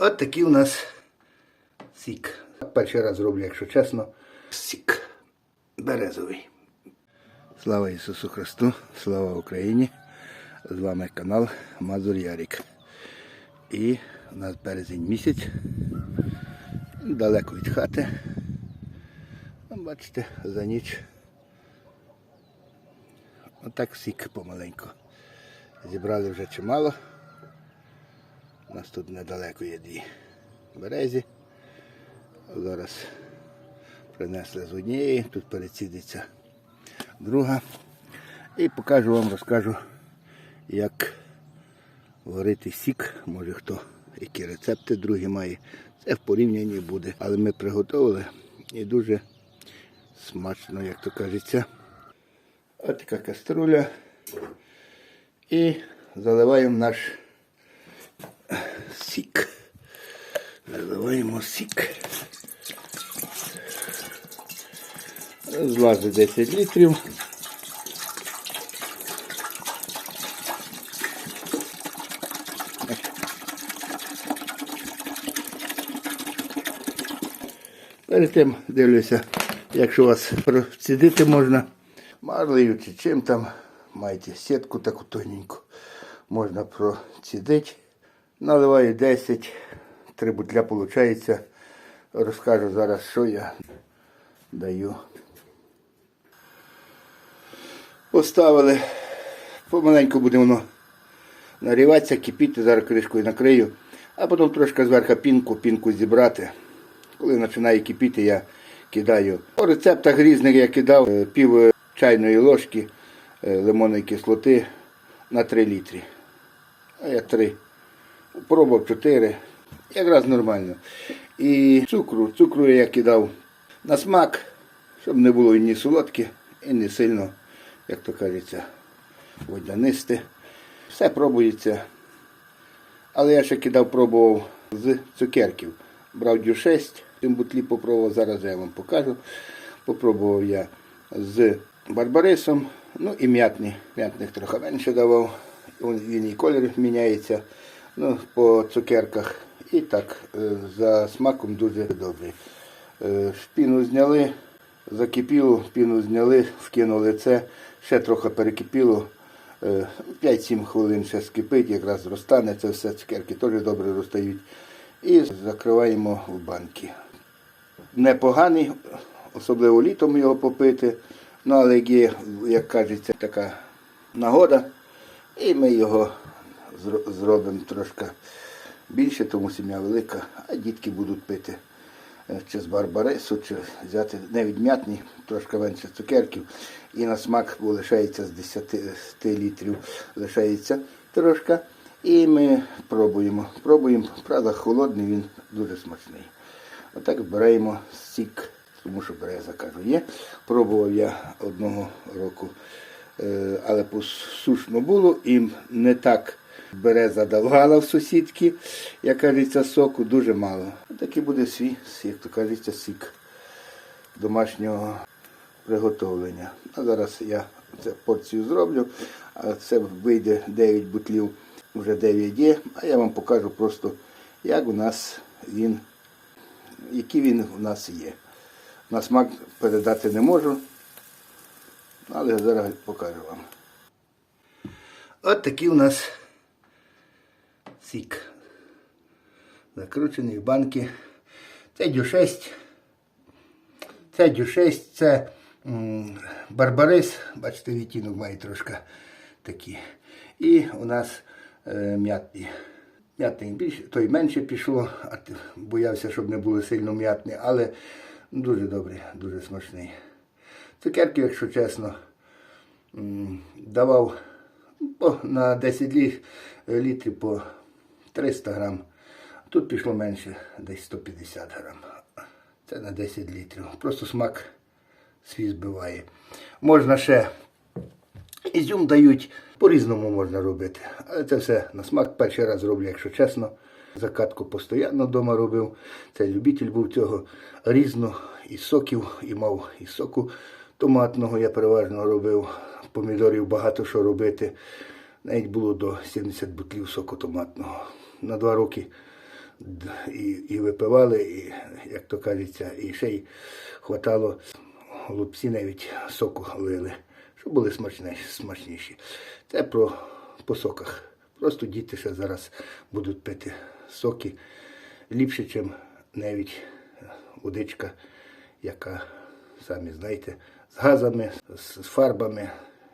От такий у нас сік. Перший раз роблю, якщо чесно. Сік березовий. Слава Ісусу Христу, слава Україні! З вами канал Мазур Ярік. І у нас березень місяць. Далеко від хати. Ну, Бачите, за ніч. Отак сік помаленьку. Зібрали вже чимало. У нас тут недалеко є дві березі. Зараз принесли з однієї, тут перецідиться друга. І покажу вам, розкажу, як варити сік. Може хто які рецепти другі має. Це в порівнянні буде. Але ми приготували і дуже смачно, як то кажеться. Ось така каструля. І заливаємо наш сік. Заливаємо сік. Злазить 10 літрів. Перед тим дивлюся, якщо вас процідити можна марлею чи чим там, маєте сітку таку тоненьку, можна процідити. Наливаю 10, три бутля виходить. Розкажу зараз, що я даю. Поставили. Помаленьку буде воно наріватися, кипіти, зараз кришкою накрию, а потім трошки зверху пінку, пінку зібрати. Коли починає кипіти, я кидаю. По рецептах різних я кидав е, пів чайної ложки е, лимонної кислоти на 3 літрі. А я 3. Пробував 4. Якраз нормально. І цукру. Цукру я кидав на смак, щоб не було ні солодке, і не сильно, як то кажеться, водянисте. Все пробується. Але я ще кидав, пробував з цукерків. Брав дю 6, тим бутлі попробував, зараз я вам покажу. Попробував я з барбарисом, ну і м'ятний. М'ятних трохи менше давав. Він і колір міняється ну, по цукерках. І так, е, за смаком дуже добрий. Е, Піну зняли, закипіло, піну зняли, вкинули це, ще трохи перекипіло. Е, 5-7 хвилин ще скипить, якраз розтане це все, цукерки теж добре розтають. І закриваємо в банки. Непоганий, особливо літом його попити. Ну, але є, як кажеться, така нагода, і ми його зробимо трошки більше, тому сім'я велика, а дітки будуть пити е, чи з барбарису, чи взяти навіть м'ятні, трошки менше цукерків. І на смак лишається з 10 літрів, лишається трошки. І ми пробуємо. Пробуємо, правда, холодний, він дуже смачний. Отак збираємо сік, тому що береза кажу є. Пробував я одного року, е, але посушно було і не так береза давала в сусідки, як кажеться, соку дуже мало. Такий буде свій, як то кажеться, сік домашнього приготовлення. А зараз я це порцію зроблю, а це вийде 9 бутлів, вже 9 є, а я вам покажу просто, як у нас він, який він у нас є. На смак передати не можу, але зараз покажу вам. От такий у нас сік. В банки. Це дю 6. Це дю 6, це барбарис, бачите, відтінок має трошки такий. І у нас е, м'ятний. М'ятний більше, той менше пішло, а боявся, щоб не було сильно м'ятний, але дуже добрий, дуже смачний. Цукерки, якщо чесно, давав по, на 10 літрів по 300 грам. Тут пішло менше, десь 150 грам. Це на 10 літрів. Просто смак свій збиває. Можна ще ізюм дають, по-різному можна робити. Але це все на смак. Перший раз роблю, якщо чесно. Закатку постійно вдома робив. Це любитель був цього різно і соків, і мав і соку томатного я переважно робив. Помідорів багато що робити. Навіть було до 70 бутлів соку томатного. На два роки і, і випивали, і, як то кажеться, і ще й хватало голубці навіть соку лили, щоб були смачніші. Це про по соках. Просто діти ще зараз будуть пити соки ліпше, ніж навіть водичка, яка, самі знаєте, з газами, з фарбами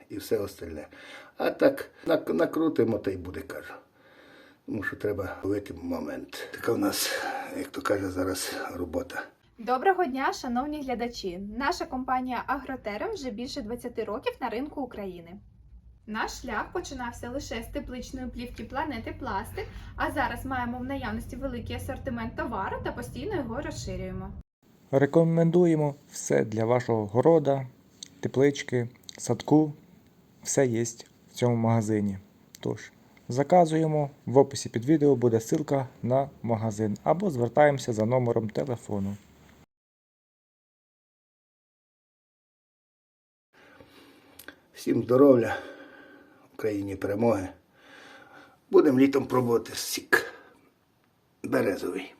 і все остальне. А так накрутимо та й буде, кажу. Тому що треба ловити момент. Така в нас, як то каже, зараз робота. Доброго дня, шановні глядачі! Наша компанія Агротерем вже більше 20 років на ринку України. Наш шлях починався лише з тепличної плівки планети Пластик, а зараз маємо в наявності великий асортимент товару та постійно його розширюємо. Рекомендуємо все для вашого города, теплички, садку. Все є в цьому магазині. Тож, заказуємо. В описі під відео буде ссылка на магазин або звертаємося за номером телефону. Всім здоров'я, Україні перемоги. Будемо літом пробувати сік березовий.